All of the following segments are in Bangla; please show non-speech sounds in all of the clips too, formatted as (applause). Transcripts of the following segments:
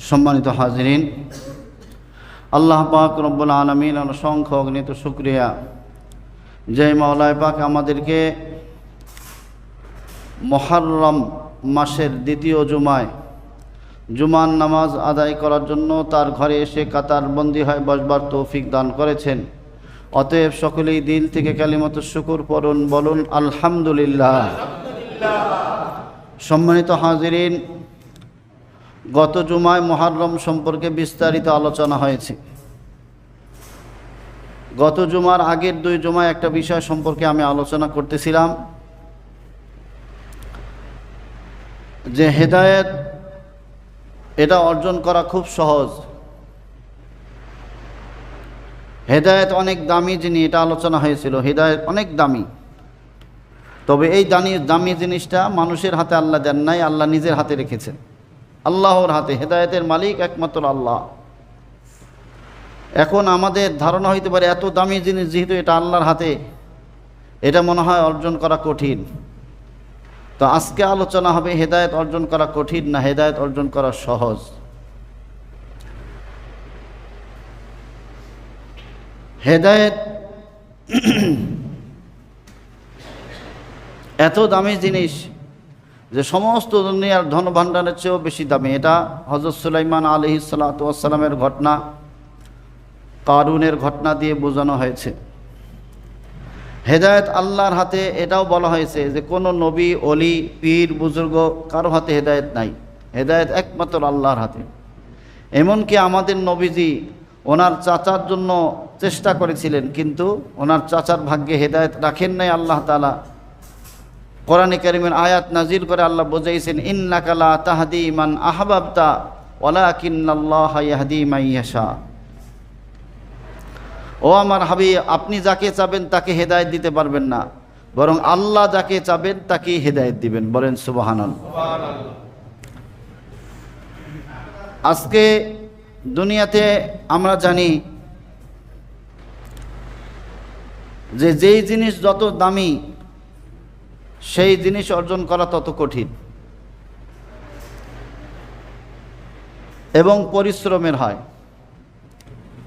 সম্মানিত হাজরিন, আল্লাহ পাক রব্বুল আলমিন অসংখ্য অগ্নিত শুক্রিয়া। যে মাওলায় পাক আমাদেরকে মহারম মাসের দ্বিতীয় জুমায় জুমান নামাজ আদায় করার জন্য তার ঘরে এসে কাতার কাতারবন্দি হয় বসবার তৌফিক দান করেছেন। অতএব সকলেই দিল থেকে কালিমত শুকুর পড়ুন, বলুন, আলহামদুলিল্লাহ। সম্মানিত হাজিরিন গত জুমায় মহারম সম্পর্কে বিস্তারিত আলোচনা হয়েছে। গত জুমার আগের দুই জুমায় একটা বিষয় সম্পর্কে আমি আলোচনা করতেছিলাম, যে হেদায়েত, এটা অর্জন করা খুব সহজ। হেদায়েত অনেক দামি জিনিস, এটা আলোচনা হয়েছিল, হেদায়েত অনেক দামি। তবে এই দামি দামি জিনিসটা মানুষের হাতে আল্লাহ দেন নাই, আল্লাহ নিজের হাতে রেখেছেন। আল্লাহর হাতে, হেদায়তের মালিক একমাত্র আল্লাহ। এখন আমাদের ধারণা হইতে পারে এত দামি জিনিস যেহেতু এটা আল্লাহর হাতে, এটা মনে হয় অর্জন করা কঠিন। তো আজকে আলোচনা হবে হেদায়েত অর্জন করা কঠিন না হেদায়েত অর্জন করা সহজ। হেদায়েত (clears throat) এত দামি জিনিস যে সমস্ত দুনিয়ার ধন ভাণ্ডারের চেয়েও বেশি দামি। এটা হজরত সুলাইমান আলহি সালাতামের ঘটনা, কারুনের ঘটনা দিয়ে বোঝানো হয়েছে। হেদায়ত আল্লাহর হাতে এটাও বলা হয়েছে যে কোনো নবী অলি পীর, বুজুর্গ কারও হাতে হেদায়ত নাই। হেদায়ত একমাত্র আল্লাহর হাতে। এমনকি আমাদের নবীজি ওনার চাচার জন্য চেষ্টা করেছিলেন, কিন্তু ওনার চাচার ভাগ্যে হেদায়ত রাখেন নাই আল্লাহ তালা কোরআনে কারিমের আয়াত নাজির করে আল্লাহ বোঝাইছেন ইন্নাকালা তাহাদি মান আহবাবতা ওলা কিন্নাল্লাহ ইয়াহদি মাইয়াশা ও আমার হাবি আপনি যাকে চাবেন তাকে হেদায়েত দিতে পারবেন না, বরং আল্লাহ যাকে চাবেন তাকে হেদায়েত দিবেন। বলেন সুবাহানন আজকে দুনিয়াতে আমরা জানি যে যেই জিনিস যত দামি সেই জিনিস অর্জন করা তত কঠিন। এবং পরিশ্রমের হয়।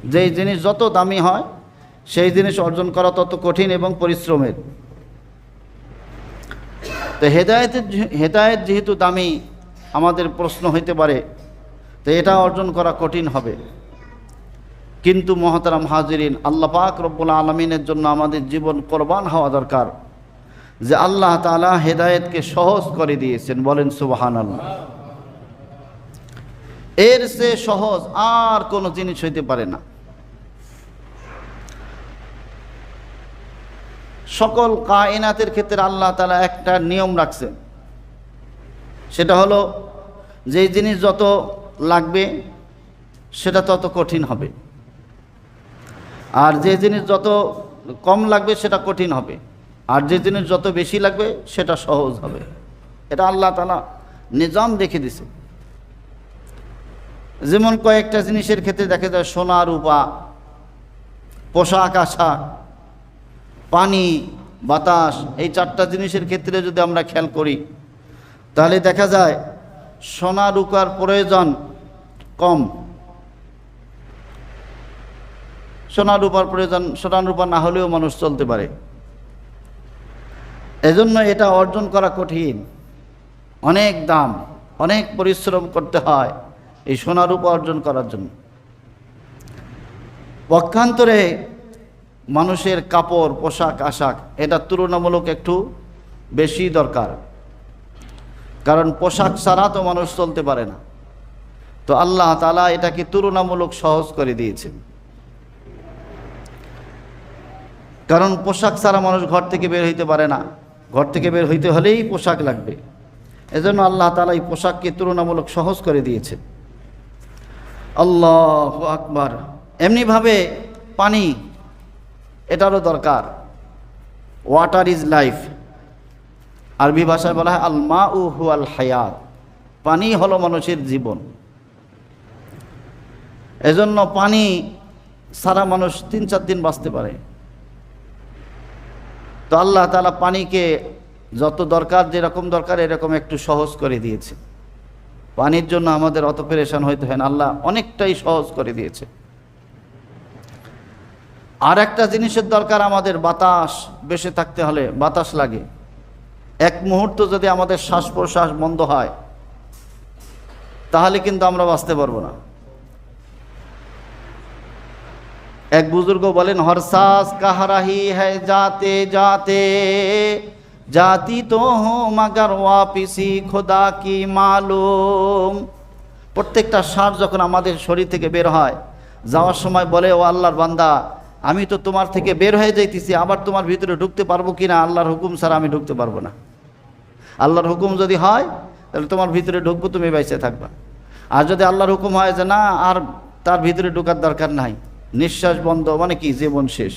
যেই জিনিস যত দামি হয়, সেই জিনিস অর্জন করা তত কঠিন এবং পরিশ্রমের। তো হেদায়তের হেদায়ত যেহেতু দামি, আমাদের প্রশ্ন হইতে পারে, তো এটা অর্জন করা কঠিন হবে। কিন্তু মহাতারাম হাজিরিন, আল্লাহ পাক রব্বুল আলমিনের জন্য আমাদের জীবন কোরবান হওয়া দরকার। যে আল্লাহ তালা হেদায়েতকে সহজ করে দিয়েছেন। বলেন সুবাহান আল্লাহ এর সে সহজ আর কোনো জিনিস হইতে পারে না। সকল কায়নাতের ক্ষেত্রে আল্লাহ তালা একটা নিয়ম রাখছেন। সেটা হলো, যে জিনিস যত লাগবে, সেটা তত কঠিন হবে। আর যে জিনিস যত কম লাগবে, সেটা কঠিন হবে। আর যে জিনিস যত বেশি লাগবে, সেটা সহজ হবে। এটা আল্লাহ তালা নিজাম দেখে দিছে। যেমন কয়েকটা জিনিসের ক্ষেত্রে দেখা যায় সোনা রূপা, পোশাক আশাক, পানি, বাতাস, এই চারটা জিনিসের ক্ষেত্রে যদি আমরা খেয়াল করি, তাহলে দেখা যায় সোনা রূপার প্রয়োজন কম। সোনা রূপার প্রয়োজন সোনা রূপা না হলেও মানুষ চলতে পারে। এজন্য এটা অর্জন করা কঠিন। অনেক দাম, অনেক পরিশ্রম করতে হয় এই সোনারূপ অর্জন করার জন্য। পক্ষান্তরে মানুষের কাপড়, পোশাক, আশাক, এটা তুলনামূলক একটু বেশি দরকার। কারণ পোশাক ছাড়া তো মানুষ চলতে পারে না। তো আল্লাহ তালা এটাকে তুলনামূলক সহজ করে দিয়েছেন। কারণ পোশাক ছাড়া মানুষ ঘর থেকে বের হইতে পারে না। ঘর থেকে বের হইতে হলেই পোশাক লাগবে। এজন্য আল্লাহ তালা এই পোশাককে তুলনামূলক সহজ করে দিয়েছে। আল্লাহ আকবার। এমনিভাবে পানি এটারও দরকার। ওয়াটার ইজ লাইফ আরবি ভাষায় বলা হয় আলমা উ হু আল হায়াত। পানি হলো মানুষের জীবন। এজন্য পানি সারা মানুষ তিন চার দিন বাঁচতে পারে। তো আল্লাহ তালা পানিকে যত দরকার, যেরকম দরকার, এরকম একটু সহজ করে দিয়েছে। পানির জন্য আমাদের অত পেরেশান হইতে হয় না, আল্লাহ অনেকটাই সহজ করে দিয়েছে। আর একটা জিনিসের দরকার আমাদের, বাতাস বেঁচে থাকতে হলে বাতাস লাগে। এক মুহূর্ত যদি আমাদের শ্বাস প্রশ্বাস বন্ধ হয়, তাহলে কিন্তু আমরা বাঁচতে পারব না। এক বুজুর্গ বলেন হরসাস কাহারাহি হ্যায়, যাতে যাতে জাতি তো হো মাগার ওয়াপিসি, খোদা কি মালুম। প্রত্যেকটা সার যখন আমাদের শরীর থেকে বের হয়, যাওয়ার সময় বলে, ও আল্লাহর বান্দা, আমি তো তোমার থেকে বের হয়ে যাইতেছি, আবার তোমার ভিতরে ঢুকতে পারব কি না আল্লাহর হুকুম ছাড়া আমি ঢুকতে পারব না। আল্লাহর হুকুম যদি হয়, তাহলে তোমার ভিতরে ঢুকবো, তুমি বেঁচে থাকবা। আর যদি আল্লাহর হুকুম হয় যে, না, আর তার ভিতরে ঢোকার দরকার নাই। নিঃশ্বাস বন্ধ মানে কি? জীবন শেষ।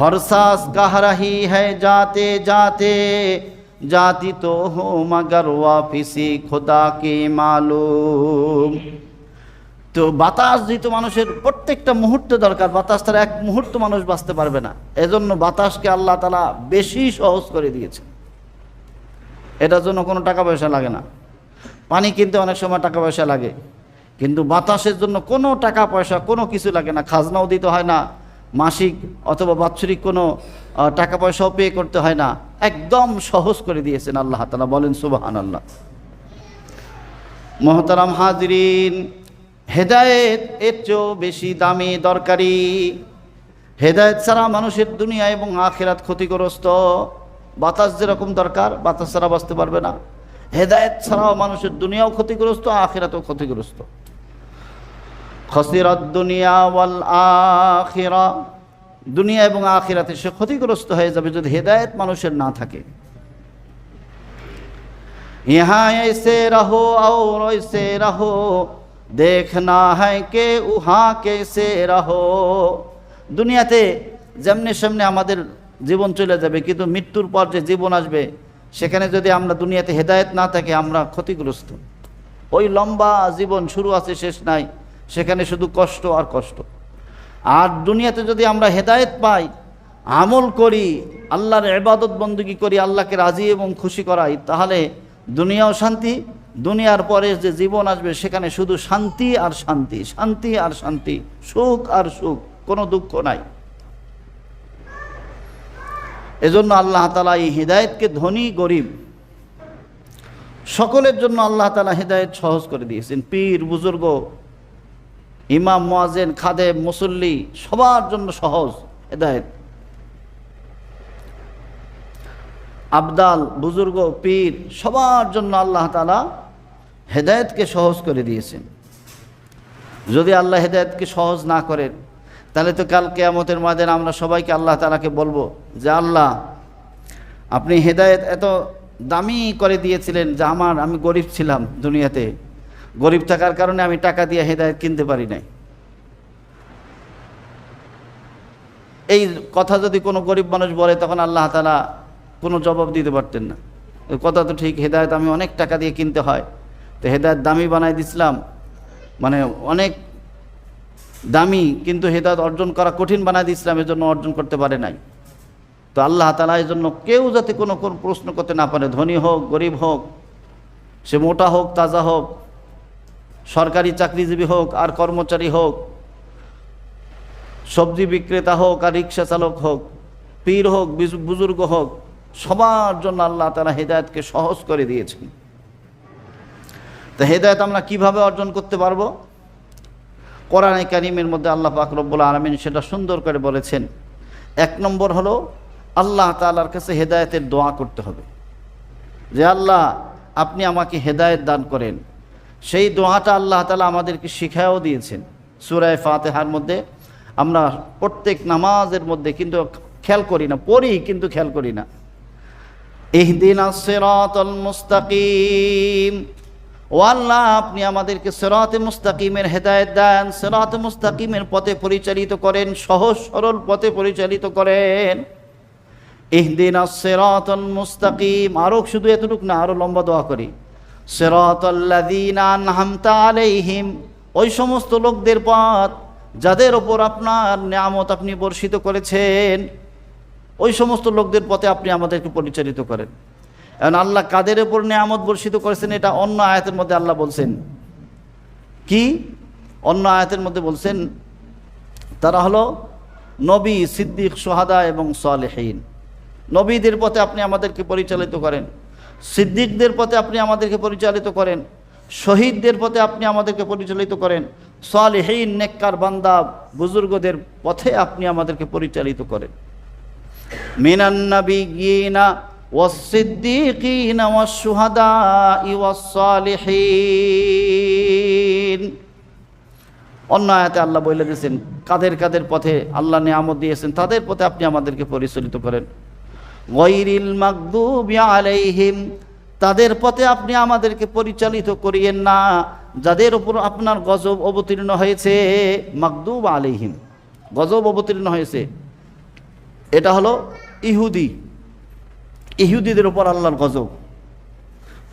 হরসাস কাহরাহি হ্যায়, যাতে যাতে জাতি তো হো মগর ওয়াপিসি খোদা কে মালুম। তো বাতাস যেহেতু মানুষের প্রত্যেকটা মুহূর্তে দরকার। বাতাস তার এক মুহূর্ত মানুষ বাঁচতে পারবে না। এজন্য বাতাসকে আল্লাহ তালা বেশি সহজ করে দিয়েছে এটার জন্য কোনো টাকা পয়সা লাগে না। পানি কিনতে অনেক সময় টাকা পয়সা লাগে। কিন্তু বাতাসের জন্য কোনো টাকা পয়সা, কোনো কিছু লাগে না। খাজনাও দিতে হয় না। মাসিক অথবা বাৎসরিক কোনো টাকা পয়সাও পে করতে হয় না। একদম সহজ করে দিয়েছেন আল্লাহ তালা বলেন সুবাহান আল্লাহ মহতারাম হাজরিন, হেদায়েত এর চেয়েও বেশি দামি, দরকারি। হেদায়েত ছাড়া মানুষের দুনিয়া এবং আখেরাত ক্ষতিগ্রস্ত। বাতাস যেরকম দরকার, বাতাস ছাড়া বাঁচতে পারবে না। হেদায়েত ছাড়াও মানুষের দুনিয়াও ক্ষতিগ্রস্ত, আখেরাতও ক্ষতিগ্রস্ত। খসিরত দুনিয়া ওয়াল আখিরা। দুনিয়া এবং আখিরাতে সে ক্ষতিগ্রস্ত হয়ে যাবে যদি হেদায়ত মানুষের না থাকে। ইহা এসে রহো আর এসে রহো। দেখনা হায় কে, উহা কেসে রহো। দুনিয়াতে যেমনি সেমনি আমাদের জীবন চলে যাবে, কিন্তু মৃত্যুর পর যে জীবন আসবে, সেখানে যদি আমরা দুনিয়াতে হেদায়ত না থাকে, আমরা ক্ষতিগ্রস্ত। ওই লম্বা জীবন শুরু আছে, শেষ নাই। সেখানে শুধু কষ্ট আর কষ্ট। আর দুনিয়াতে যদি আমরা হেদায়েত পাই, আমল করি, আল্লাহর এবাদত বন্দুকি করি, আল্লাহকে রাজি এবং খুশি করাই, তাহলে দুনিয়াও শান্তি, দুনিয়ার পরে যে জীবন আসবে সেখানে শুধু শান্তি আর শান্তি শান্তি আর শান্তি, সুখ আর সুখ, কোনো দুঃখ নাই। এজন্য আল্লাহ তালা এই হৃদায়তকে ধনী, গরিব সকলের জন্য আল্লাহ তালা হৃদায়ত সহজ করে দিয়েছেন। পীর, বুজুর্গ ইমাম মোয়াজেন খাদেম, মুসল্লি, সবার জন্য সহজ হেদায়ত। আবদাল, বুজুর্গ, পীর, সবার জন্য আল্লাহ তালা হেদায়তকে সহজ করে দিয়েছেন। যদি আল্লাহ হেদায়তকে সহজ না করেন, তাহলে তো কাল কেয়ামতের মাঝে আমরা সবাইকে আল্লাহ তালাকে বলব যে, আল্লাহ, আপনি হেদায়েত এত দামি করে দিয়েছিলেন যে, আমার, আমি গরিব ছিলাম দুনিয়াতে। গরিব থাকার কারণে আমি টাকা দিয়ে হেদায়েত কিনতে পারি নাই। এই কথা যদি কোনো গরিব মানুষ বলে, তখন আল্লাহ তালা কোনো জবাব দিতে পারতেন না। কথা তো ঠিক, হেদায়ত আমি অনেক টাকা দিয়ে কিনতে হয়। তো হেদায়ত দামি বানাই দিছিলাম মানে অনেক দামি, কিন্তু হেদায়ত অর্জন করা কঠিন বানাই দিয়েছিলাম এজন্য অর্জন করতে পারে নাই। তো আল্লাহ তালা এই জন্য কেউ যাতে কোনো কোনো প্রশ্ন করতে না পারে, ধনী হোক, গরিব হোক, সে মোটা হোক, তাজা হোক সরকারি চাকরিজীবী হোক আর কর্মচারী হোক, সবজি বিক্রেতা হোক আর রিক্সা চালক হোক, পীর হোক বুজুর্গ হোক, সবার জন্য আল্লাহ তারা হেদায়তকে সহজ করে দিয়েছেন। তো হেদায়ত আমরা কীভাবে অর্জন করতে পারব? কোরআনে কারিমের মধ্যে আল্লাহ পাক রব্বুল আলমিন সেটা সুন্দর করে বলেছেন। এক নম্বর হলো, আল্লাহ তালার কাছে হেদায়েতের দোয়া করতে হবে। যে আল্লাহ, আপনি আমাকে হেদায়েত দান করেন। সেই দোয়াটা আল্লাহ তালা আমাদেরকে শিখায়ও দিয়েছেন। সুরায় ফাতেহার মধ্যে। আমরা প্রত্যেক নামাজের মধ্যে কিন্তু খেয়াল করি না, পড়ি কিন্তু খেয়াল করি না। ইহদিন সিরাতাল মুস্তাকিম। ও আল্লাহ, আপনি আমাদেরকে সেরাতে মুস্তাকিমের হেদায়েত দেন, সেরাতে মুস্তাকিমের পথে পরিচালিত করেন, সহজ সরল পথে পরিচালিত করেন। ইহদিন সেরাতল মুস্তাকিম। আরও শুধু এতটুকু না আরও লম্বা দোয়া করি। ওই সমস্ত লোকদের পথ যাদের ওপর আপনার নিয়ামত আপনি বর্ষিত করেছেন, ওই সমস্ত লোকদের পথে আপনি আমাদেরকে পরিচালিত করেন। এখন আল্লাহ কাদের ওপর নিয়ামত বর্ষিত করেছেন এটা অন্য আয়াতের মধ্যে আল্লাহ বলছেন। কি? অন্য আয়াতের মধ্যে বলছেন, তারা হলো নবী, সিদ্দিক, সোহাদা এবং সালেহীন। নবীদের পথে আপনি আমাদেরকে পরিচালিত করেন। সিদ্দিকদের পথে আপনি আমাদেরকে পরিচালিত করেন, শহীদদের পথে আপনি আমাদেরকে পরিচালিত করেন, সালেহীন, নেককার বান্দা, বুজুর্গদের পথে আপনি আমাদেরকে পরিচালিত করেন। মিনান নাবিয়িনা ওয়াস-সিদ্দিকিনা ওয়াস-শুহাদা'i ওয়াস-সালিহিন অন্য আয়াতে আল্লাহ বলে দিয়েছেন, কাদের কাদের পথে আল্লাহ নিয়ামত দিয়েছেন, তাদের পথে আপনি আমাদেরকে পরিচালিত করেন। গৈরিল মাকদুবি আলাইহিম, তাদের পথে আপনি আমাদেরকে পরিচালিত করিয়েন না, যাদের উপর আপনার গজব অবতীর্ণ হয়েছে মাকদুব আলাইহিম। গজব অবতীর্ণ হয়েছে। এটা হলো ইহুদি। ইহুদিদের উপর আল্লাহর গজব।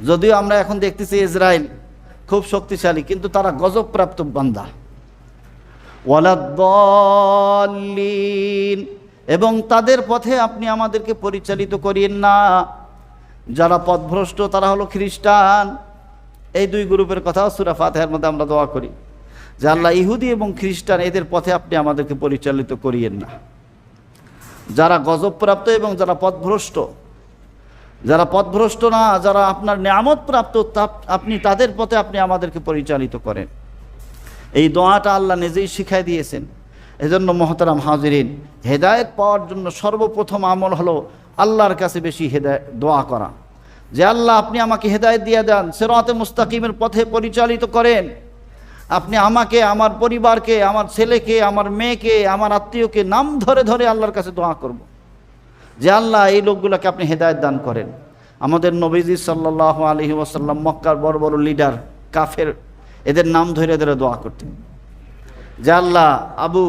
যদিও আমরা এখন দেখতেছি ইসরায়েল খুব শক্তিশালী, কিন্তু তারা গজবপ্রাপ্ত বান্দা। ওয়ালাদ্দলিন এবং তাদের পথে আপনি আমাদেরকে পরিচালিত করিয়েন না। যারা পথভ্রষ্ট, তারা হলো খ্রিস্টান। এই দুই গ্রুপের কথাও সুরা ফাতেহার মধ্যে আমরা দোয়া করি। যে আল্লাহ ইহুদি এবং খ্রিস্টান, এদের পথে আপনি আমাদেরকে পরিচালিত করিয়েন না। যারা গজবপ্রাপ্ত এবং যারা পথভ্রষ্ট যারা পথভ্রষ্ট না, যারা আপনার নিয়ামত প্রাপ্ত আপনি তাদের পথে আপনি আমাদেরকে পরিচালিত করেন। এই দোয়াটা আল্লাহ নিজেই শিখাই দিয়েছেন। এজন্য মহতারাম হাজিরিন, হেদায়েত পাওয়ার জন্য সর্বপ্রথম আমল হলো আল্লাহর কাছে বেশি হেদায় দোয়া করা। যে আল্লাহ আপনি আমাকে হেদায়েত দিয়ে দেন, সেরাতে মুস্তাকিমের পথে পরিচালিত করেন। আপনি আমাকে, আমার পরিবারকে, আমার ছেলেকে, আমার মেয়েকে, আমার আত্মীয়কে নাম ধরে ধরে আল্লাহর কাছে দোয়া করব। যে আল্লাহ এই লোকগুলোকে আপনি হেদায়েত দান করেন। আমাদের নবীজি সাল্লাহ আলহি ওয়াসাল্লাম মক্কার বড় বড় লিডার, কাফের, এদের নাম ধরে ধরে দোয়া করতেন। যে আল্লাহ আবু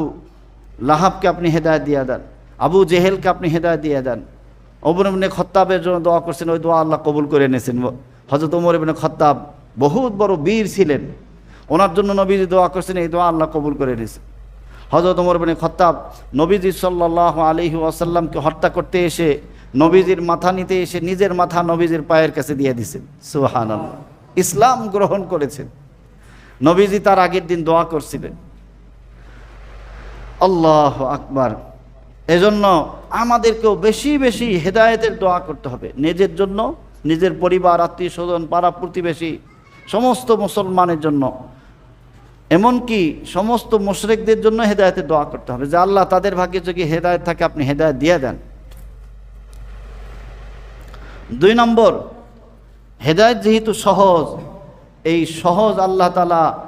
লাহাবকে আপনি হেদায়ত দিয়ে দেন, আবু জেহেলকে আপনি হেদায়ত দিয়ে দেন। ইবনে খত্তাবের জন্য দোয়া করছেন, ওই দোয়া আল্লাহ কবুল করে এনেছেন। হজরত ওমর ইবনে খত্তাব বহুত বড় বীর ছিলেন। ওনার জন্য নবীজি দোয়া করছেন, এই দোয়া আল্লাহ কবুল করে এনেছেন। হজরত ওমর ইবনে খত্তাব নবীজি সাল্লাহ আলহি আসাল্লামকে হত্যা করতে এসে নবীজির মাথা নিতে এসে নিজের মাথা নবীজির পায়ের কাছে দিয়ে দিছেন সুহান ইসলাম গ্রহণ করেছেন। নবীজি তার আগের দিন দোয়া করছিলেন। আল্লাহ আকবার। এজন্য আমাদেরকেও বেশি বেশি হেদায়েতের দোয়া করতে হবে। নিজের জন্য, নিজের পরিবার, আত্মীয় স্বজন, পাড়া প্রতিবেশী, সমস্ত মুসলমানের জন্য। এমনকি সমস্ত মুশরেকদের জন্য হেদায়েতের দোয়া করতে হবে। যে আল্লাহ তাদের ভাগ্যে যদি হেদায়েত থাকে, আপনি হেদায়েত দিয়ে দেন। দুই নম্বর, হেদায়েত যেহেতু সহজ, এই সহজ আল্লাহ তালা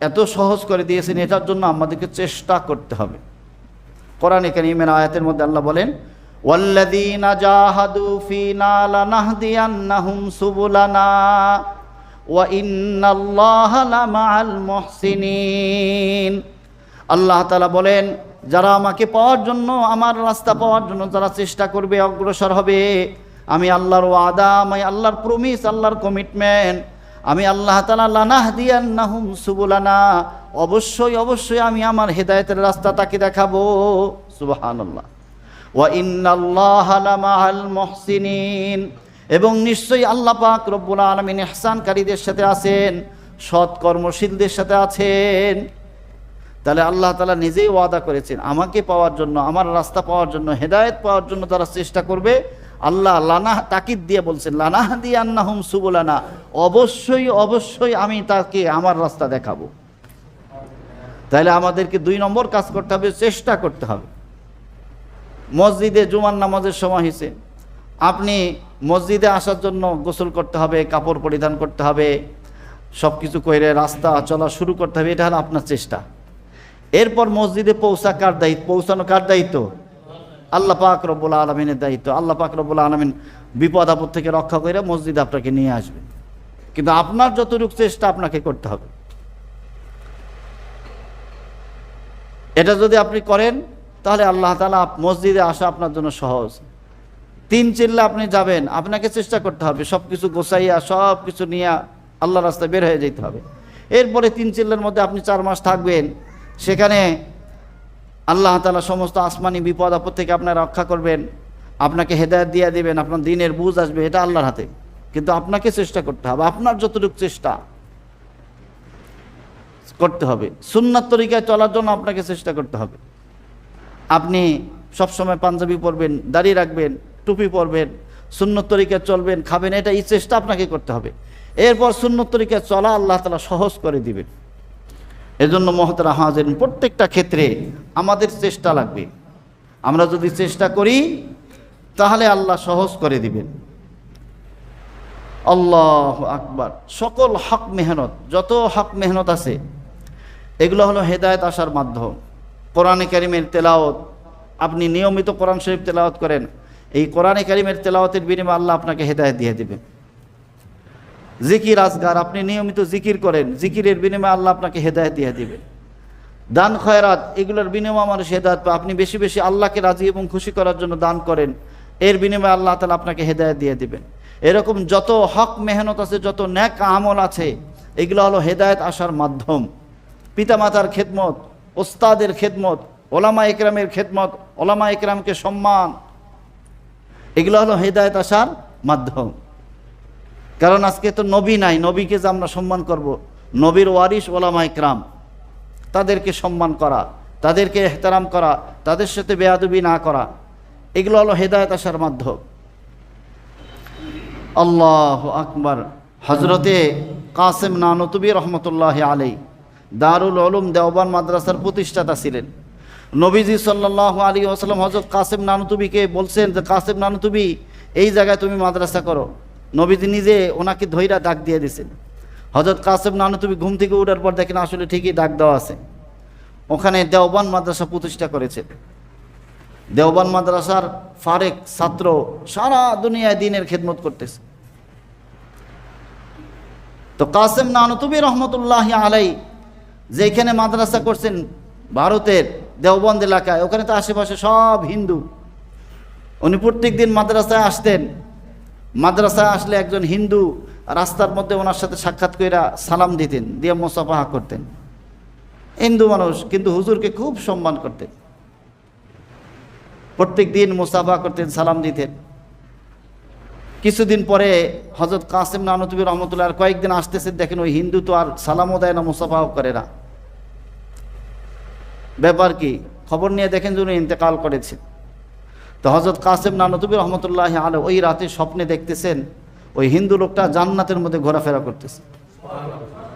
এত সহজ করে দিয়েছেন, এটার জন্য আমাদেরকে চেষ্টা করতে হবে। কোরআন কারীমের আয়াতের মধ্যে আল্লাহ বলেন সুবুলানা, ওয়া আল্লাহ বলেন, যারা আমাকে পাওয়ার জন্য, আমার রাস্তা পাওয়ার জন্য যারা চেষ্টা করবে, অগ্রসর হবে, আমি আল্লাহর ওয়াদা, আমি আল্লাহর প্রমিস আল্লাহর কমিটমেন্ট আমি আল্লাহ তালা লানাহ দিয়ান্নাহুম সুবুলানা। অবশ্যই অবশ্যই আমি আমার হেদায়েতের রাস্তা তাকে দেখাবো। ইন্নাল্লাহ লামাআল মুহসিনিন। এবং নিশ্চয়ই আল্লাহ পাক রব্বুল আলামিন ইহসানকারীদের সাথে আছেন সৎ কর্মশীলদের সাথে আছেন। তাহলে আল্লাহ তালা নিজেই ওয়াদা করেছেন, আমাকে পাওয়ার জন্য, আমার রাস্তা পাওয়ার জন্য, হেদায়েত পাওয়ার জন্য তারা চেষ্টা করবে। আল্লাহ লানা তাকিদ দিয়ে বলছেন লানাহ দিয়ে আন্নাহুম সুবলানা। অবশ্যই অবশ্যই আমি তাকে আমার রাস্তা দেখাবো। তাহলে আমাদেরকে দুই নম্বর কাজ করতে হবে, চেষ্টা করতে হবে। মসজিদে জুমার নামাজের সময় হয়েছে। আপনি মসজিদে আসার জন্য গোসল করতে হবে, কাপড় পরিধান করতে হবে সব কিছু করে রাস্তা চলা শুরু করতে হবে, এটা হলো আপনার চেষ্টা। এরপর মসজিদে পৌঁছা কার দায়িত্ব? পৌঁছানো কার দায়িত্ব? আল্লাহ পাক রব্বুল আলমিনের দায়িত্ব। আল্লাহ পাক রব্বুল আলমিন বিপদ আপদ থেকে রক্ষা করে মসজিদ আপনাকে নিয়ে আসবে। কিন্তু আপনার যতটুকু চেষ্টা আপনাকে করতে হবে। এটা যদি আপনি করেন, তাহলে আল্লাহ তালা মসজিদে আসা আপনার জন্য সহজ। তিন চিল্লা আপনি যাবেন, আপনাকে চেষ্টা করতে হবে। সব কিছু গোসাইয়া সব কিছু নিয়ে আল্লাহ রাস্তায় বের হয়ে যেতে হবে। এরপরে তিন চিল্লার মধ্যে আপনি চার মাস থাকবেন। সেখানে আল্লাহ তালা সমস্ত আসমানি বিপদ আপদ থেকে আপনার রক্ষা করবেন। আপনাকে হেদায়ত দিয়ে দেবেন, আপনার দিনের বুঝ আসবে, এটা আল্লাহর হাতে। কিন্তু আপনাকে চেষ্টা করতে হবে, আপনার যতটুকু চেষ্টা করতে হবে। সুন্নাত তরিকায় চলার জন্য আপনাকে চেষ্টা করতে হবে। আপনি সবসময় পাঞ্জাবি পরবেন, দাড়ি রাখবেন, টুপি পরবেন, সুন্নত তরিকায় চলবেন, খাবেন এটা এই চেষ্টা আপনাকে করতে হবে। এরপর সুন্নত তরিকায় চলা আল্লাহ তালা সহজ করে দিবেন। এজন্য মহতরা হাজের প্রত্যেকটা ক্ষেত্রে আমাদের চেষ্টা লাগবে। আমরা যদি চেষ্টা করি, তাহলে আল্লাহ সহজ করে দিবেন। আল্লাহ আকবার। সকল হক মেহনত, যত হক মেহনত আছে, এগুলো হলো হেদায়ত আসার মাধ্যম। কোরআনে কারিমের তেলাওত আপনি নিয়মিত কোরআন শরীফ তেলাওয়াত করেন, এই কোরআনে কারিমের তেলাওয়াতের বিনিময়ে আল্লাহ আপনাকে হেদায়ত দিয়ে দেবেন। জিকির আজগার, আপনি নিয়মিত জিকির করেন, জিকিরের বিনিময়ে আল্লাহ আপনাকে হেদায়ত দিয়ে দেবে। দান খয়রাত, এগুলোর বিনিময়ে মানুষ হেদায়ত পায় আপনি বেশি বেশি আল্লাহকে রাজি এবং খুশি করার জন্য দান করেন, এর বিনিময়ে আল্লাহ তালা আপনাকে হেদায়ত দিয়ে দিবেন। এরকম যত হক মেহনত আছে, যত ন্যাক আমল আছে, এগুলো হলো হেদায়ত আসার মাধ্যম। পিতামাতার খেদমত, ওস্তাদের খেদমত, ওলামা একরামের খেদমত, ওলামা একরামকে সম্মান, এগুলো হলো হেদায়ত আসার মাধ্যম। কারণ আজকে তো নবী নাই, নবীকে যে আমরা সম্মান করব। নবীর ওয়ারিস ওলামা ইকরাম, তাদেরকে সম্মান করা, তাদেরকে এহতারাম করা, তাদের সাথে বেয়াদবি না করা, এগুলো হলো হেদায়ত আসার মাধ্যম। আল্লাহ আকবার। হজরতে কাসেম নানতুবি রহমতুল্লাহ আলাই দারুল উলুম দেওবান মাদ্রাসার প্রতিষ্ঠাতা ছিলেন। নবীজি সাল্লাহ আলী আসালাম হজরত কাসেম নানুতুবিকে বলছেন যে, কাসেম নানুতুবি, এই জায়গায় তুমি মাদ্রাসা করো। নবীজি নিজে ওনাকে ধৈরা ডাক দিয়ে দিছেন। হজরত কাসেম নানুতুবি ঘুম থেকে উঠার পর দেখেন আসলে ঠিকই ডাক দেওয়া আছে। ওখানে দেওবান মাদ্রাসা প্রতিষ্ঠা করেছে। দেওবান মাদ্রাসার ফারেক ছাত্র সারা দুনিয়ায় দিনের খেদমত করতেছে। তো কাসেম নানতুবি রহমতুল্লাহ আলাই যেখানে মাদ্রাসা করছেন ভারতের দেওবন্দ এলাকায়, ওখানে তো আশেপাশে সব হিন্দু। উনি প্রত্যেক দিন মাদ্রাসায় আসতেন। মাদ্রাসায় আসলে একজন হিন্দু রাস্তার মধ্যে ওনার সাথে সাক্ষাৎ কইরা সালাম দিতেন, দিয়ে মোসাফাহা করতেন। হিন্দু মানুষ, কিন্তু হুজুরকে খুব সম্মান করতেন। প্রত্যেক দিন মুসাফা করতেন, সালাম দিতেন। কিছুদিন পরে হজরত কাসিম নানতুবি রহমতুল্লাহ আর কয়েকদিন আসতেছেন, দেখেন ওই হিন্দু তো আর সালামও দেয় না মুসাফাও করে না। ব্যাপার কি? খবর নিয়ে দেখেন যে উনি ইন্তেকাল করেছেন। তো হজরত কাসেম নানতুবি রহমতুল্লাহ আলো ওই রাতে স্বপ্নে দেখতেছেন, ওই হিন্দু লোকটা জান্নাতের মধ্যে ঘোরাফেরা করতেছে।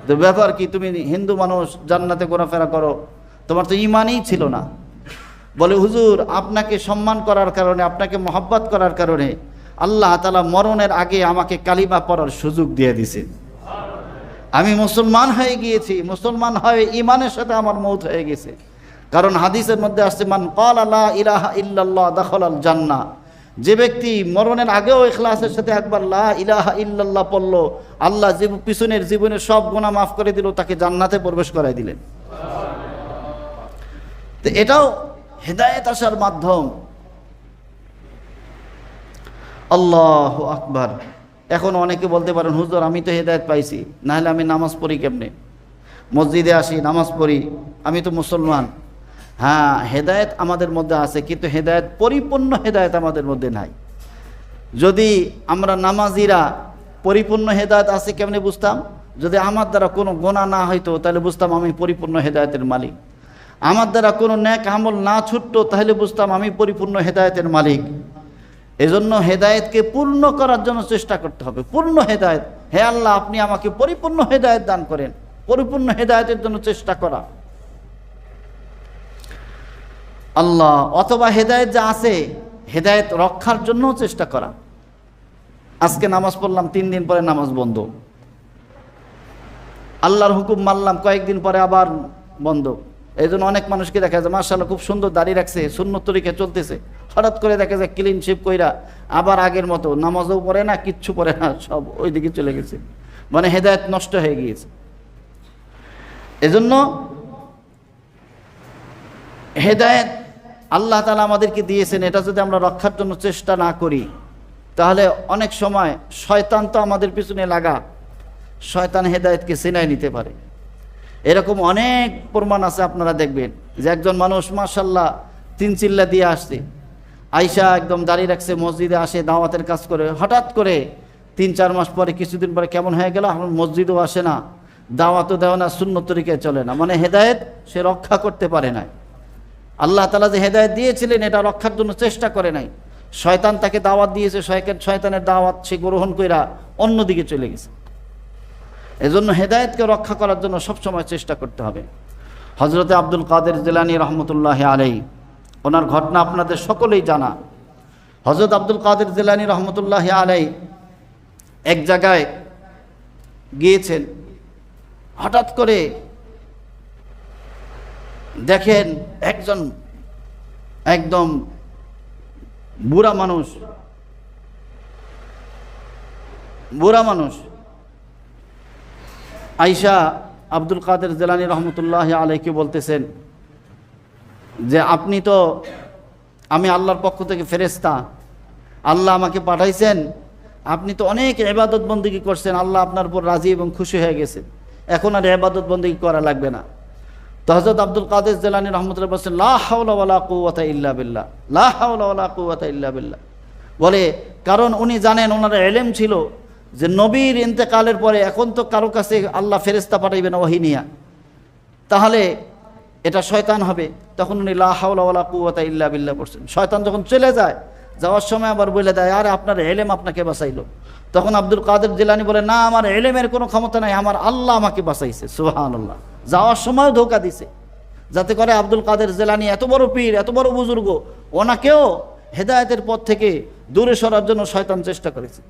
তো ব্যাপার কি, তুমি হিন্দু মানুষ, জান্নাতে ঘোরাফেরা করো। তোমার তো ইমানই ছিল না। বলে, হুজুর, আপনাকে সম্মান করার কারণে, আপনাকে মহাব্বত করার কারণে আল্লাহ তালা মরণের আগে আমাকে কালিমা পড়ার সুযোগ দিয়ে দিছে আমি মুসলমান হয়ে গিয়েছি, মুসলমান হয়ে ইমানের সাথে আমার মৌত হয়ে গেছে। কারণ হাদিসের মধ্যে আসছে, মান কল আল্লাহ ইলাহা ইল্লাল্লাহ দখল আল জান্না যে ব্যক্তি মরণের আগেও ইখলাসের সাথে একবার লা ইলাহা ইল্লাল্লাহ পড়ল, আল্লাহ জীব, পিছনের জীবনের সব গুণা মাফ করে দিল, তাকে জান্নাতে প্রবেশ করাই দিলেন। তো এটাও হেদায়েত আসার মাধ্যম। আল্লাহ আকবার। এখন অনেকে বলতে পারেন, হুজুর, আমি তো হেদায়ত পাইছি, নাহলে আমি নামাজ পড়ি কেমনে? মসজিদে আসি, নামাজ পড়ি, আমি তো মুসলমান। হ্যাঁ হেদায়েত আমাদের মধ্যে আছে, কিন্তু হেদায়েত, পরিপূর্ণ হেদায়ত আমাদের মধ্যে নাই। যদি আমরা নামাজিরা পরিপূর্ণ হেদায়েত আছে, কেমনে বুঝতাম? যদি আমার দ্বারা কোনো গোনা না হইতো, তাহলে বুঝতাম আমি পরিপূর্ণ হেদায়তের মালিক। আমার দ্বারা কোনো ন্যাক আমল না ছুটতো, তাহলে বুঝতাম আমি পরিপূর্ণ হেদায়তের মালিক। এজন্য হেদায়েতকে পূর্ণ করার জন্য চেষ্টা করতে হবে। পূর্ণ হেদায়েত, হে আল্লাহ, আপনি আমাকে পরিপূর্ণ হেদায়ত দান করেন। পরিপূর্ণ হেদায়তের জন্য চেষ্টা করা। আল্লাহ অথবা হেদায়েত যা আছে, হেদায়েত রক্ষার জন্যও চেষ্টা করা। আজকে নামাজ পড়লাম, তিন দিন পরে নামাজ বন্ধ। আল্লাহর হুকুম মানলাম, কয়েকদিন পরে আবার বন্ধ। এই জন্য অনেক মানুষকে দেখা যায় মার্শাল্লাহ খুব সুন্দর দাঁড়িয়ে রাখছে শূন্য তরিকে চলতেছে। হঠাৎ করে দেখা যায় ক্লিন শিপ কইরা আবার আগের মতো, নামাজও পড়ে না, কিচ্ছু পড়ে না, সব ওই দিকে চলে গেছে। মানে হেদায়ত নষ্ট হয়ে গিয়েছে। এজন্য হেদায়ত আল্লাহ তালা আমাদেরকে দিয়েছেন, এটা যদি আমরা রক্ষার জন্য চেষ্টা না করি, তাহলে অনেক সময় শয়তান তো আমাদের পিছনে লাগা। শয়তান হেদায়তকে সিনাই নিতে পারে। এরকম অনেক প্রমাণ আছে, আপনারা দেখবেন যে একজন মানুষ মাসাল্লাহ তিন চিল্লা দিয়ে আসছে। আইসা একদম দাঁড়িয়ে রাখছে, মসজিদে আসে, দাওয়াতের কাজ করে। হঠাৎ করে তিন চার মাস পরে, কিছুদিন পরে কেমন হয়ে গেল? এখন মসজিদও আসে না, দাওয়াতও দেওয়া না শূন্য তরিকায় চলে না। মানে হেদায়েত সে রক্ষা করতে পারে নাই। আল্লাহ তালা যে হেদায়েত দিয়েছিলেন, এটা রক্ষার জন্য চেষ্টা করে নাই। শয়তান তাকে দাওয়াত দিয়েছে, শয়তান- শয়তানের দাওয়াত সে গ্রহণ কইরা অন্যদিকে চলে গেছে। এজন্য হেদায়েতকে রক্ষা করার জন্য সবসময় চেষ্টা করতে হবে। হজরতে আব্দুল কাদের জেলানি রহমতুল্লাহ আলাই ওনার ঘটনা আপনাদের সকলেই জানা। হজরত আব্দুল কাদের জেলানি রহমতুল্লাহ আলাই এক জায়গায় গিয়েছেন। হঠাৎ করে দেখেন একজন একদম বুড়া মানুষ বুড়া মানুষ। আইসা আব্দুল কাদের জেলানি রহমতুল্লাহ আলাইকে বলতেছেন যে, আপনি তো, আমি আল্লাহর পক্ষ থেকে ফেরেস্তা আল্লাহ আমাকে পাঠাইছেন। আপনি তো অনেক এবাদত বন্দিগি করছেন। আল্লাহ আপনার উপর রাজি এবং খুশি হয়ে গেছেন। এখন আর এবাদত বন্দিগি করা লাগবে না। তো হজরত আব্দুল কাদের জেলানি রহমতুল্লাহ বলছেন, লা হাওলা ওয়ালা কুওয়াতা ইল্লা বিল্লাহ, লা হাওলা ওয়ালা কুওয়াতা ইল্লা বিল্লাহ। বলে, কারণ উনি জানেন ওনার এলেম ছিল যে নবীর ইন্তেকালের পরে এখন তো কারও কাছে আল্লাহ ফেরেস্তা পাঠাইবেন ওহিনিয়া তাহলে এটা শয়তান হবে। তখন উনি লা হাওলা ওয়ালা কুওয়াতা ইল্লা বিল্লাহ পড়ছেন। শয়তান যখন চলে যায়, যাওয়ার সময় আবার বলে দেয়, আরে, আপনার এলেম আপনাকে বাঁচাইলো। তখন আব্দুল কাদের জিলানি বলে, না, আমার এলেমের কোনো ক্ষমতা নাই, আমার আল্লাহ আমাকে বাঁচাইছে। সুহান আল্লাহ যাওয়ার সময় ধোকা দিছে। যাতে করে আব্দুল কাদের জেলানি এত বড় পীর, এত বড় বুজুর্গ, ওনাকেও হেদায়েতের পথ থেকে দূরে সরার জন্য শয়তান চেষ্টা করেছে।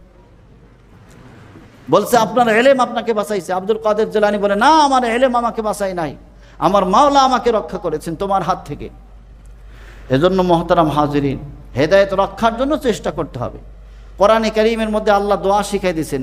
বলছে, আপনার এলেম আপনাকে বাঁচাইছে। আব্দুল কাদের জেলানি বলে, না, আমার এলেম আমাকে বাঁচাই নাই। আমার মাওলা আমাকে রক্ষা করেছেন তোমার হাত থেকে। এজন্য মহতারাম হাজিরিন, হেদায়েত রক্ষার জন্য চেষ্টা করতে হবে। কোরআনে কারিমের মধ্যে আল্লাহ দোয়া শিখাই দিয়েছেন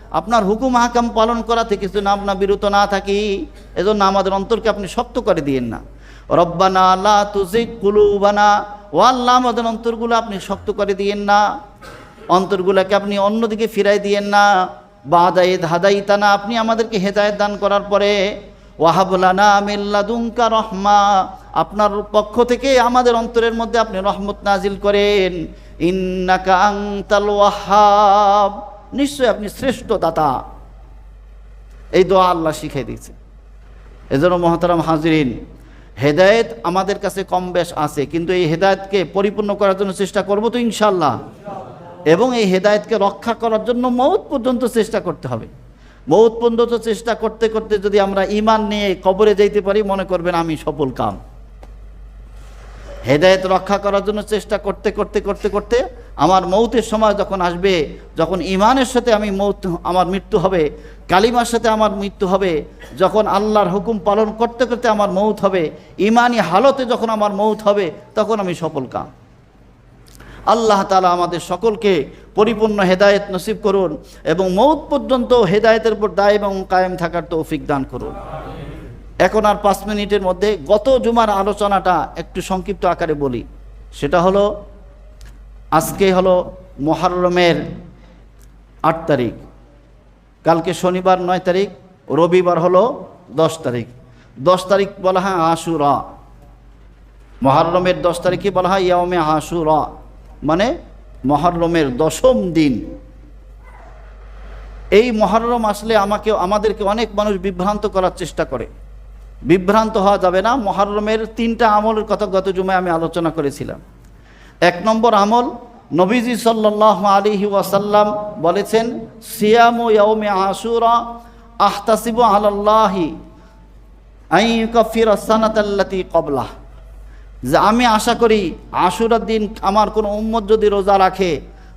আপনার হুকুম হাকাম পালন করা থেকে যেন আপনার বিরত না থাকি, এজন্য আমাদের অন্তরকে আপনি শক্ত করে দিয়েন না। রব্বানা আল্লাহ তুজিক কুলুবানা, ও আল্লাহ, আমাদের অন্তরগুলো আপনি শক্ত করে দিয়েন না। অন্তরগুলোকে আপনি অন্যদিকে ফিরাই দিয়েন না। বাদায়েদ হাদাইতানা, আপনি আমাদেরকে হেদায়েত দান করার পরে ওয়াহাবুলানা মিল্লাদুঙ্কা রহমা, আপনার পক্ষ থেকে আমাদের অন্তরের মধ্যে আপনি রহমত নাজিল করেন। ইন্নাকা আংতাল ওয়াহাব। নিশ্চয় আপনি শ্রেষ্ঠ দাতা। এই দোয়া আল্লাহ শিখাই দিয়েছে। এজন্য মহতারাম হাজরিন, হেদায়েত আমাদের কাছে কম বেশ আছে, কিন্তু এই হেদায়েতকে পরিপূর্ণ করার জন্য চেষ্টা করব তো ইনশাল্লাহ এবং এই হেদায়েতকে রক্ষা করার জন্য মৌত পর্যন্ত চেষ্টা করতে হবে। মৌত পর্যন্ত চেষ্টা করতে করতে যদি আমরা ইমান নিয়ে কবরে যাইতে পারি, মনে করবেন আমি সফল কাম। হেদায়েত রক্ষা করার জন্য চেষ্টা করতে করতে করতে করতে আমার মৌতের সময় যখন আসবে, যখন ইমানের সাথে আমি মৌত, আমার মৃত্যু হবে, কালিমার সাথে আমার মৃত্যু হবে, যখন আল্লাহর হুকুম পালন করতে করতে আমার মৌত হবে ইমানি হালতে যখন আমার মৌত হবে, তখন আমি সফল কাম। আল্লাহ তালা আমাদের সকলকে পরিপূর্ণ হেদায়েত নসিব করুন এবং মৌত পর্যন্ত হেদায়েতের উপর দায় এবং কায়েম থাকার তৌফিক দান করুন। এখন আর পাঁচ মিনিটের মধ্যে গত জুমার আলোচনাটা একটু সংক্ষিপ্ত আকারে বলি। সেটা হলো আজকে হলো মহারমের আট তারিখ। কালকে শনিবার নয় তারিখ, রবিবার হলো দশ তারিখ। দশ তারিখ বলা হয় আশুরা। মহারমের দশ তারিখে বলা হয় ইয়ামে আশুরা। মানে মহরমের দশম দিন। এই মহরম আসলে আমাকে, আমাদেরকে অনেক মানুষ বিভ্রান্ত করার চেষ্টা করে। বিভ্রান্ত হওয়া যাবে না। মহরমের তিনটা আমলের কথা গত জুমায় আমি আলোচনা করেছিলাম। এক নম্বর আমল নবীজি সাল্লাহ আলিহি ওয়াসাল্লাম বলেছেন, সিয়ামু ইয়ৌমে আশুরা আহতাসিবু আলাল্লাহি আই কফির সানাতাল্লাতি কবলাহ যে আমি আশা করি আশুরার দিন আমার কোনো উম্মত যদি রোজা রাখে,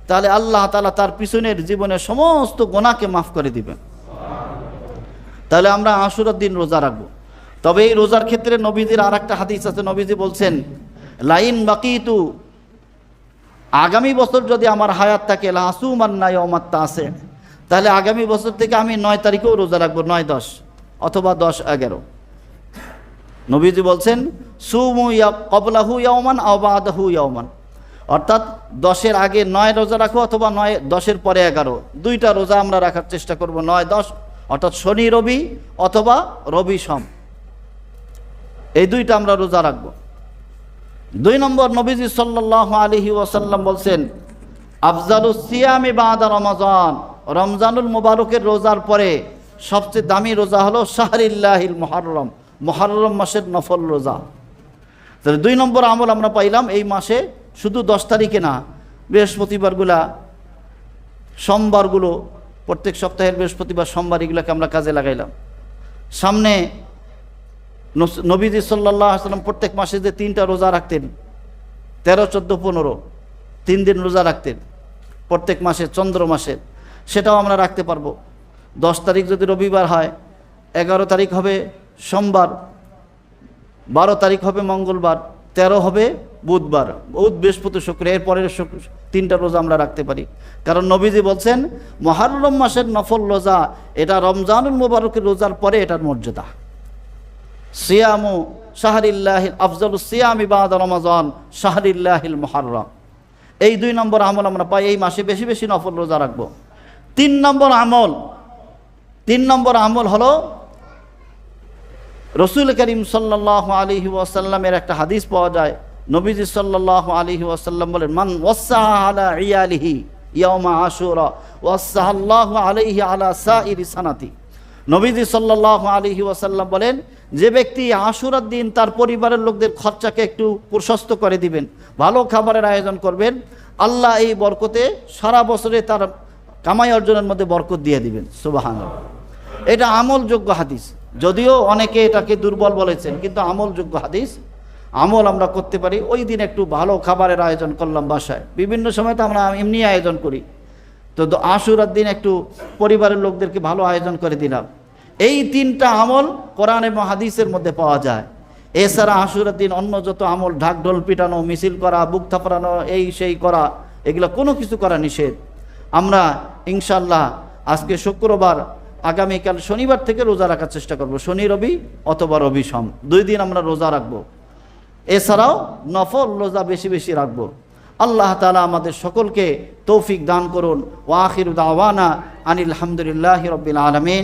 তাহলে আল্লাহ তালা তার পিছনের জীবনের সমস্ত গোনাকে মাফ করে দিবেন। তাহলে আমরা আশুরার দিন রোজা রাখব। তবে এই রোজার ক্ষেত্রে নবীজির আর একটা হাদিস আছে, নবীজি বলছেন, লাইন বাকিতু আগামী বছর যদি আমার হায়াত থাকে লাসুম আর নাই অমাত্তা আছে তাহলে আগামী বছর থেকে আমি নয় তারিখেও রোজা রাখব, নয় দশ, অথবা দশ এগারো। নবীজি বলছেন, সুমু ইয়া, কবলাহু ইয়াওমান আবাদাহু ইয়াওমান অর্থাৎ দশের আগে নয় রোজা রাখো অথবা নয়, দশের পরে এগারো। দুইটা রোজা আমরা রাখার চেষ্টা করব, নয়, দশ, অর্থাৎ শনি, রবি অথবা রবি সম। এই দুইটা আমরা রোজা রাখব। দুই নম্বর নবীজি সাল্লাহ আলহি ওয়াসাল্লাম বলছেন, আফজালুস সিয়ামি বাদা রমজান, রমজানুল মুবারকের রোজার পরে সবচেয়ে দামি রোজা হলো শাহরিল্লাহিল মহরম মহরম মাসের নফল রোজা। তাহলে দুই নম্বর আমল আমরা পাইলাম এই মাসে শুধু দশ তারিখে না, বৃহস্পতিবারগুলা, সোমবারগুলো, প্রত্যেক সপ্তাহের বৃহস্পতিবার, সোমবার এগুলোকে আমরা কাজে লাগাইলাম। সামনে নবীজি সাল্লাহ আসলাম প্রত্যেক মাসে যে তিনটা রোজা রাখতেন, তেরো, চোদ্দ, পনেরো, তিন দিন রোজা রাখতেন, প্রত্যেক মাসে, চন্দ্র মাসের সেটাও আমরা রাখতে পারব। দশ তারিখ যদি রবিবার হয়, এগারো তারিখ হবে সোমবার, বারো তারিখ হবে মঙ্গলবার, তেরো হবে বুধবার, বুধ, বৃহস্পতি, শুক্র এর পরের শুক্র- তিনটা রোজা আমরা রাখতে পারি। কারণ নবীজি বলছেন, মহারম মাসের নফল রোজা, এটা রমজানুল মুবারকের রোজার পরে এটার মর্যাদা। সিয়ামু শাহরিল্লাহিল আফজল সিয়াম ইবাদ রমাজান শাহরিল্লাহিল মহারম এই দুই নম্বর আমল আমরা পাই, এই মাসে বেশি বেশি নফল রোজা রাখব। তিন নম্বর আমল, তিন নম্বর আমল হলো রসুল করিম সাল্লাহ আলহি ওয়াসাল্লামের একটা হাদিস পাওয়া যায়। নবীজি সাল্লাহ আলহি ওয়াসাল্লাম বলেন, মান ওয়াসাহ আলা ইয়ালিহি ইয়ামা আশুরা ওয়াসাহ আলাইহি আলা সাইরি সানাতি। নবীজি সাল্লাহ আলহি ওয়াসাল্লাম বলেন যে ব্যক্তি আশুরার দিন তার পরিবারের লোকদের খরচাকে একটু প্রশস্ত করে দিবেন, ভালো খাবারের আয়োজন করবেন, আল্লাহ এই বরকতে সারা বছরে তার কামাই অর্জনের মধ্যে বরকত দিয়ে দিবেন সুবাহান এটা আমলযোগ্য হাদিস। যদিও অনেকে এটাকে দুর্বল বলেছেন, কিন্তু আমলযোগ্য হাদিস। আমল আমরা করতে পারি, ওই দিন একটু ভালো খাবারের আয়োজন করলাম বাসায়। বিভিন্ন সময় তো আমরা এমনি আয়োজন করি। তো আশুরার দিন একটু পরিবারের লোকদেরকে ভালো আয়োজন করে দিলাম। এই তিনটা আমল কোরআন এবং হাদিসের মধ্যে পাওয়া যায়। এছাড়া আশুরার দিন অন্য যত আমল ঢাক ঢোল পিটানো, মিছিল করা, বুক থাপড়ানো, এই সেই করা, এগুলো কোনো কিছু করা নিষেধ। আমরা ইনশাল্লাহ আজকে শুক্রবার, আগামীকাল শনিবার থেকে রোজা রাখার চেষ্টা করব। শনি রবি অথবা রবি সম। দুই দিন আমরা রোজা রাখব। এছাড়াও নফল রোজা বেশি বেশি রাখব। আল্লাহ তালা আমাদের সকলকে তৌফিক দান করুন। ওয়াখির দাওয়ানা আনিল হামদুলিল্লাহ রবিল আলমিন।